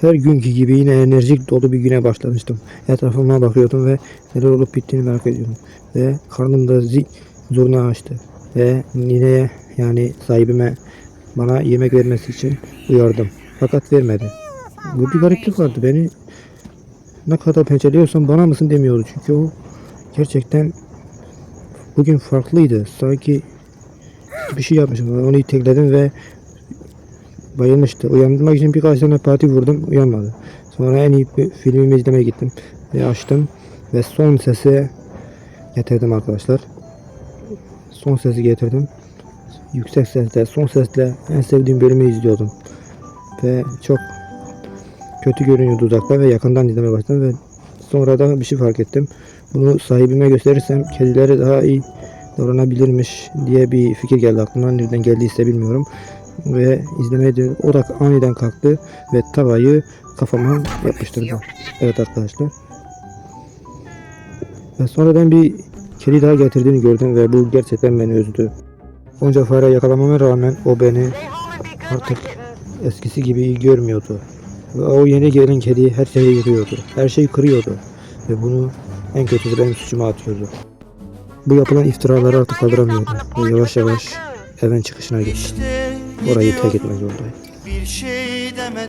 Her günkü gibi yine enerjik dolu bir güne başlamıştım. Etrafıma bakıyordum ve neler olup bittiğini merak ediyordum. Ve karnımda zi zurna açtı. Ve nineye yani sahibime bana yemek vermesi için uyardım. Fakat vermedi. Bu bir gariplik vardı. Beni ne kadar pençeliyorsam bana mısın demiyordu. Çünkü o gerçekten bugün farklıydı. Sanki bir şey yapmışım. Onu itekledim ve bayılmıştı. Uyandırmak için birkaç tane parti vurdum. Uyanmadı. Sonra en iyi filmimi izlemeye gittim. Ve açtım. Ve son sesi getirdim arkadaşlar. Son sesi getirdim. Yüksek sesle, son sesle en sevdiğim bölümü izliyordum. Ve çok kötü görünüyordu uzakta ve yakından izlemeye başladım ve sonra da bir şey fark ettim. Bunu sahibime gösterirsem kedileri daha iyi davranabilirmiş diye bir fikir geldi aklıma. Nereden geldiyse bilmiyorum. Ve izlemeye de o da aniden kalktı ve tavayı kafama yapıştırdı. Evet arkadaşlar. Ve sonradan bir kedi daha getirdiğini gördüm ve bu gerçekten beni üzdü. Onca fare yakalamama rağmen o beni artık eskisi gibi iyi görmüyordu. Ve o yeni gelen kedi her şeyi yıkıyordu. Her şeyi kırıyordu. Ve bunu en kötüsü benim suçuma atıyordu. Bu yapılan iftiraları artık kaldıramıyordum. Ve yavaş yavaş evin çıkışına geçtim. Orayı terk etmek zorundayım. Bir şey demedim.